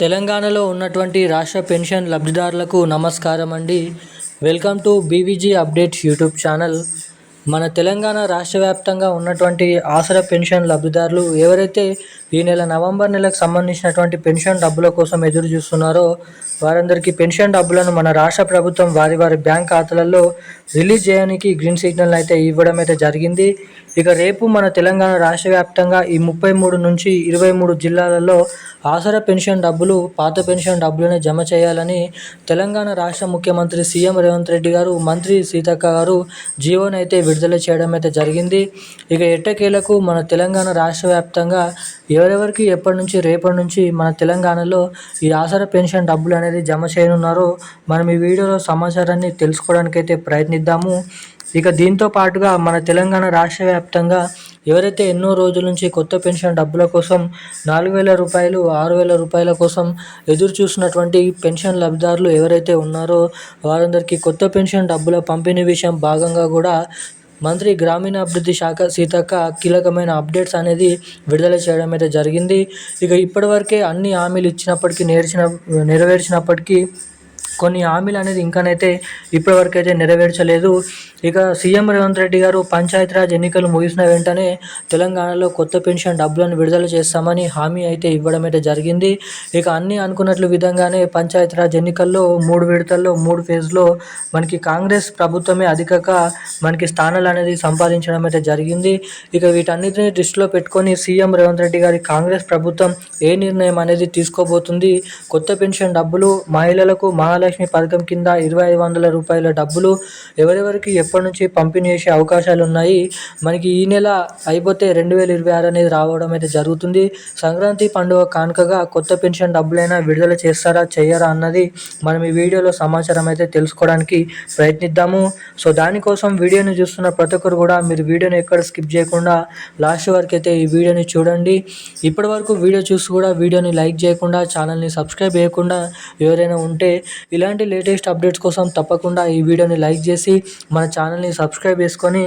తెలంగాణలో ఉన్నటువంటి రాష్ట్ర పెన్షన్ లబ్ధిదారులకు నమస్కారం అండి welcome to BVG updates YouTube channel. మన తెలంగాణ రాష్ట్ర వ్యాప్తంగా ఉన్నటువంటి ఆసరా పెన్షన్ లబ్ధిదారులు ఎవరైతే ఈ నెల నవంబర్ నెలకు సంబంధించినటువంటి పెన్షన్ డబ్బుల కోసం ఎదురు చూస్తున్నారో వారందరికీ పెన్షన్ డబ్బులను మన రాష్ట్ర ప్రభుత్వం వారి వారి బ్యాంక్ ఖాతాలలో రిలీజ్ చేయడానికి గ్రీన్ సిగ్నల్ అయితే ఇవ్వడం అయితే జరిగింది. ఇక రేపు మన తెలంగాణ రాష్ట్ర వ్యాప్తంగా ఈ ముప్పై మూడు నుంచి ఇరవై మూడు జిల్లాలలో ఆసరా పెన్షన్ డబ్బులు పాత పెన్షన్ డబ్బులను జమ చేయాలని తెలంగాణ రాష్ట్ర ముఖ్యమంత్రి సీఎం రేవంత్ రెడ్డి గారు మంత్రి సీతక్క గారు జీవోనైతే అయితే విడుదల చేయడం అయితే జరిగింది. ఇక ఎట్టకేలకు మన తెలంగాణ రాష్ట్ర వ్యాప్తంగా ఎవరెవరికి ఎప్పటి నుంచి రేపటి నుంచి మన తెలంగాణలో ఈ ఆసరా పెన్షన్ డబ్బులు అనేది జమ చేయనున్నారో మనం ఈ వీడియోలో సమాచారాన్ని తెలుసుకోవడానికి అయితే ప్రయత్నిద్దాము. ఇక దీంతో పాటుగా మన తెలంగాణ రాష్ట్ర వ్యాప్తంగా ఎవరైతే ఎన్నో రోజుల నుంచి కొత్త పెన్షన్ డబ్బుల కోసం నాలుగు వేల రూపాయలు ఆరు వేల రూపాయల కోసం ఎదురు చూసినటువంటి పెన్షన్ లబ్ధిదారులు ఎవరైతే ఉన్నారో వారందరికీ కొత్త పెన్షన్ డబ్బుల పంపిణీ విషయం భాగంగా కూడా మంత్రి గ్రామీణాభివృద్ధి శాఖ సీతక్క కీలకమైన అప్డేట్స్ అనేది విడుదల చేయడం అయితే జరిగింది. ఇక ఇప్పటివరకే అన్ని హామీలు ఇచ్చినప్పటికీ నేర్చిన నెరవేర్చినప్పటికీ కొన్ని హామీలు అనేది ఇంకానైతే ఇప్పటివరకు అయితే నెరవేర్చలేదు. ఇక సీఎం రేవంత్ రెడ్డి గారు పంచాయతీరాజ్ ఎన్నికలు ముగిసిన వెంటనే తెలంగాణలో కొత్త పెన్షన్ డబ్బులను విడుదల చేస్తామని హామీ అయితే ఇవ్వడం అయితే జరిగింది. ఇక అన్ని అనుకున్నట్లు విధంగానే పంచాయతీరాజ్ ఎన్నికల్లో మూడు విడతల్లో మూడు ఫేజ్లో మనకి కాంగ్రెస్ ప్రభుత్వమే అధికగా మనకి స్థానాలు అనేది సంపాదించడం అయితే జరిగింది. ఇక వీటన్నిటిని దృష్టిలో పెట్టుకొని సీఎం రేవంత్ రెడ్డి గారి కాంగ్రెస్ ప్రభుత్వం ఏ నిర్ణయం అనేది తీసుకోబోతుంది? కొత్త పెన్షన్ డబ్బులు మహిళలకు మహాలక్ష్మి పథకం కింద ఇరవై ఐదు వందల రూపాయల డబ్బులు ఎవరెవరికి ఎప్పటి నుంచి పంపిణీ చేసే అవకాశాలు ఉన్నాయి? మనకి ఈ నెల అయిపోతే రెండు వేల ఇరవై ఆరు అనేది రావడం అయితే జరుగుతుంది. సంక్రాంతి పండుగ కానుకగా కొత్త పెన్షన్ డబ్బులైనా విడుదల చేస్తారా చేయరా అన్నది మనం ఈ వీడియోలో సమాచారం అయితే తెలుసుకోవడానికి ప్రయత్నిద్దాము. సో దానికోసం వీడియోని చూస్తున్న ప్రతి ఒక్కరు కూడా మీరు వీడియోని ఎక్కడ స్కిప్ చేయకుండా లాస్ట్ వరకు అయితే ఈ వీడియోని చూడండి. ఇప్పటి వరకు వీడియో చూసి కూడా వీడియోని లైక్ చేయకుండా ఛానల్ని సబ్స్క్రైబ్ చేయకుండా ఎవరైనా ఉంటే ఇలాంటి లేటెస్ట్ అప్డేట్స్ కోసం తప్పకుండా ఈ వీడియోని లైక్ చేసి మన ఛానల్ని సబ్స్క్రైబ్ చేసుకొని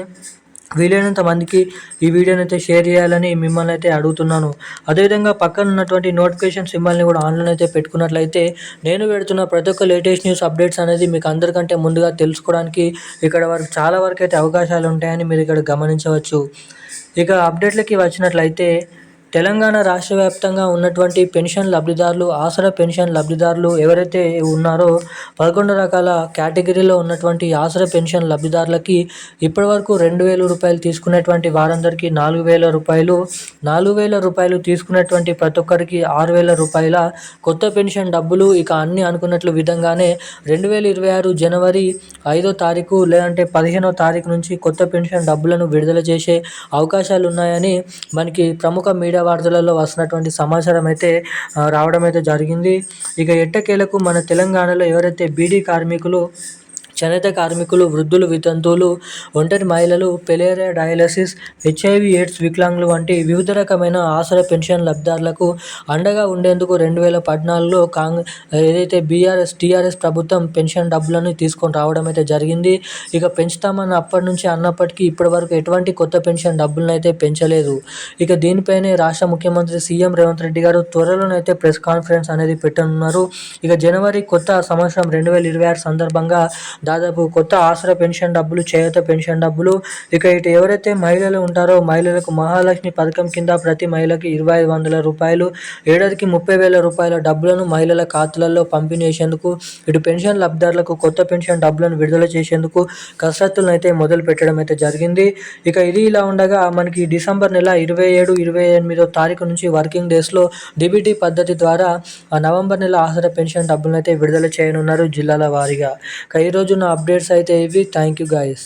వీలైనంత మందికి ఈ వీడియోని అయితే షేర్ చేయాలని మిమ్మల్ని అయితే అడుగుతున్నాను. అదేవిధంగా పక్కన ఉన్నటువంటి నోటిఫికేషన్ సింబల్ని కూడా ఆన్లైన్ అయితే పెట్టుకున్నట్లయితే నేను పెడుతున్న ప్రతి ఒక్క లేటెస్ట్ న్యూస్ అప్డేట్స్ అనేది మీకు అందరికంటే ముందుగా తెలుసుకోవడానికి ఇక్కడ వరకు చాలా వరకు అయితే అవకాశాలు ఉంటాయని మీరు ఇక్కడ గమనించవచ్చు. ఇక అప్డేట్లకి వచ్చినట్లయితే తెలంగాణ రాష్ట్ర వ్యాప్తంగా ఉన్నటువంటి పెన్షన్ లబ్ధిదారులు ఆసరా పెన్షన్ లబ్ధిదారులు ఎవరైతే ఉన్నారో పదకొండు రకాల కేటగిరీలో ఉన్నటువంటి ఆసరా పెన్షన్ లబ్ధిదారులకి ఇప్పటివరకు రెండు వేల రూపాయలు తీసుకునేటువంటి వారందరికీ నాలుగు వేల రూపాయలు నాలుగు వేల రూపాయలు తీసుకునేటువంటి ప్రతి ఒక్కరికి ఆరు వేల రూపాయల కొత్త పెన్షన్ డబ్బులు ఇక అన్ని అనుకున్నట్లు విధంగానే రెండు వేల ఇరవై ఆరు జనవరి ఐదో తారీఖు లేదంటే పదిహేనో తారీఖు నుంచి కొత్త పెన్షన్ డబ్బులను విడుదల చేసే అవకాశాలు ఉన్నాయని మనకి ప్రముఖ మీడియా వార్తలలో వస్తున్నటువంటి సమాచారం అయితే రావడం అయితే జరిగింది. ఇక ఎట్టకేలకు మన తెలంగాణలో ఎవరైతే బీడీ కార్మికులు చేనేత కార్మికులు వృద్ధులు వితంతువులు ఒంటరి మహిళలు పెలేరియా డయాలసిస్ హెచ్ఐవి ఎయిడ్స్ వికలాంగులు వంటి వివిధ రకమైన ఆసరా పెన్షన్ లబ్ధారులకు అండగా ఉండేందుకు రెండు వేల పద్నాలుగులో కాంగ్రెస్ ఏదైతే బీఆర్ఎస్ టీఆర్ఎస్ ప్రభుత్వం పెన్షన్ డబ్బులను తీసుకొని రావడం అయితే జరిగింది. ఇక పెంచుతామని అప్పటి నుంచి అన్నప్పటికీ ఇప్పటి వరకు ఎటువంటి కొత్త పెన్షన్ డబ్బులను అయితే పెంచలేదు. ఇక దీనిపైనే రాష్ట్ర ముఖ్యమంత్రి సీఎం రేవంత్ రెడ్డి గారు త్వరలోనైతే ప్రెస్ కాన్ఫరెన్స్ అనేది పెట్టనున్నారు. ఇక జనవరి కొత్త సంవత్సరం రెండు వేల ఇరవై ఆరు సందర్భంగా దాదాపు కొత్త ఆసరా పెన్షన్ డబ్బులు చేయూత పెన్షన్ డబ్బులు. ఇక ఇటు ఎవరైతే మహిళలు ఉంటారో మహిళలకు మహాలక్ష్మి పథకం కింద ప్రతి మహిళకి ఇరవై ఐదు వందల రూపాయలు ఏడాదికి ముప్పై వేల రూపాయల డబ్బులను మహిళల ఖాతాలలో పంపిణీ చేసేందుకు ఇటు పెన్షన్ లబ్ధిదారులకు కొత్త పెన్షన్ డబ్బులను విడుదల చేసేందుకు కసరత్తులను అయితే మొదలు పెట్టడం అయితే జరిగింది. ఇక ఇది ఇలా ఉండగా మనకి డిసెంబర్ నెల ఇరవై ఏడు ఇరవై ఎనిమిదో తారీఖు నుంచి వర్కింగ్ డేస్లో డిబిటీ పద్ధతి ద్వారా నవంబర్ నెల ఆసరా పెన్షన్ డబ్బులను అయితే విడుదల చేయనున్నారు జిల్లాల వారీగా. ఈరోజు అప్డేట్స్ అయితే ఇవి థ్యాంక్ యూ గాయస్